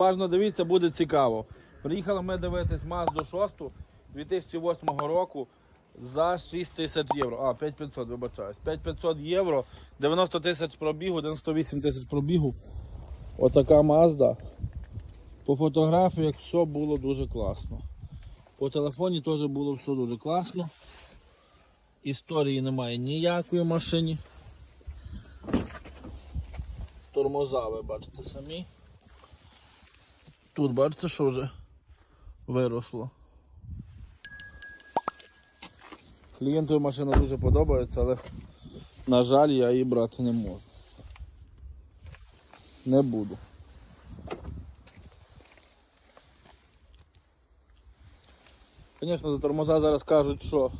Уважно дивіться, буде цікаво. Приїхали ми дивитись Mazda 6 2008 року за 6 тисяч євро. А, 5500, вибачаюсь. 5500 євро, 90 тисяч пробігу, 98 тисяч пробігу. Отака Mazda. По фотографіях все було дуже класно. По телефоні теж було все дуже класно. Історії немає ніякої машині. Тормоза, ви бачите самі. Тут бачите, що вже виросло. Клієнтові машина дуже подобається, але, на жаль, я її брати не можу. Не буду. Звісно, за тормоза зараз кажуть, що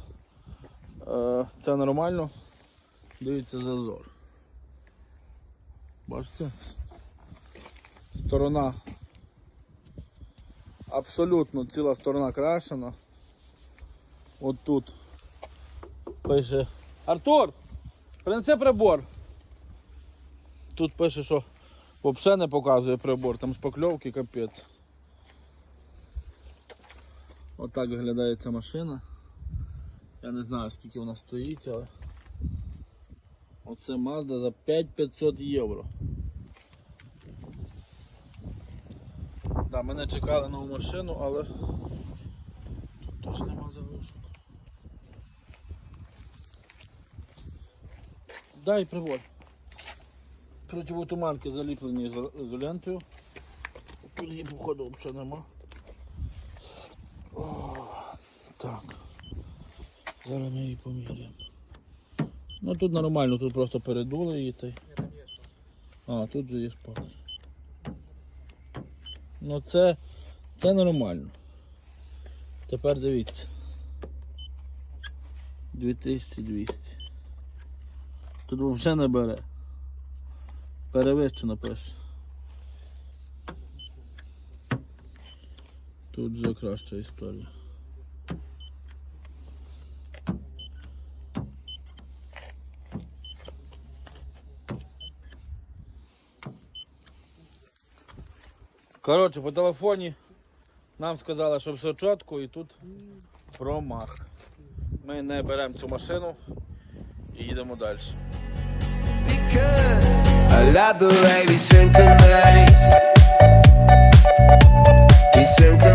е, це нормально. Дивіться зазор. Бачите? Сторона абсолютно ціла сторона крашена. От тут пише Артур, принеси прибор. Тут пише, що взагалі не показує прибор, там шпакльовки капець. Отак виглядає ця машина. Я не знаю скільки вона стоїть, але оце Mazda за 5500 євро. Да, мене чекали нову машину, але тут теж нема заглушок. Дай прибор. Противотуманки заліплені ізо- ізолентою. Тут її походу взагалі нема. О, так. Зараз ми її поміряємо. Ну тут нормально, тут просто передули її та й. А, тут же є шпак. Ну це, це нормально. Тепер дивіться. 2200. Тут взагалі не бере. Перевищено пише. Тут вже краща історія. Коротше, по телефоні нам сказали, що все чітко і тут промах. Ми не беремо цю машину і їдемо далі. I love the way we synchronize. We synchronize.